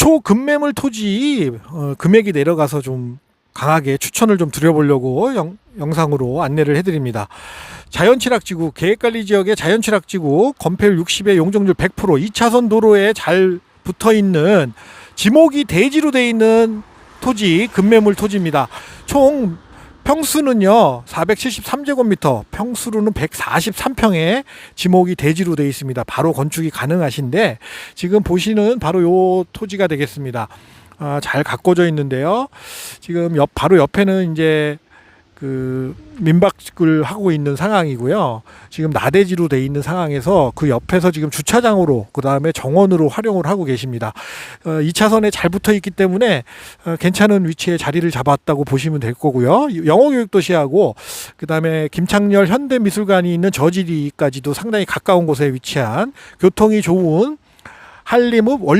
초급매물 토지 어, 금액이 내려가서 좀 강하게 추천을 좀 드려보려고 영, 영상으로 안내를 해드립니다. 자연취락지구 계획관리지역의 자연취락지구 건폐율 60에 용적률 100% 2차선 도로에 잘 붙어 있는 지목이 대지로 돼 있는 토지 급매물 토지입니다. 총 평수는요 473제곱미터 평수로는 143평에 지목이 대지로 되어 있습니다. 바로 건축이 가능하신데 지금 보시는 바로 요 토지가 되겠습니다. 아, 잘 가꿔져 있는데요. 지금 옆 바로 옆에는 이제 그 민박을 하고 있는 상황이고요. 지금 나대지로 돼 있는 상황에서 그 옆에서 지금 주차장으로 그 다음에 정원으로 활용을 하고 계십니다. 어, 2차선에 잘 붙어 있기 때문에 어, 괜찮은 위치에 자리를 잡았다고 보시면 될 거고요. 영어교육도시하고 그 다음에 김창렬 현대미술관이 있는 저지리까지도 상당히 가까운 곳에 위치한 교통이 좋은 한림읍 원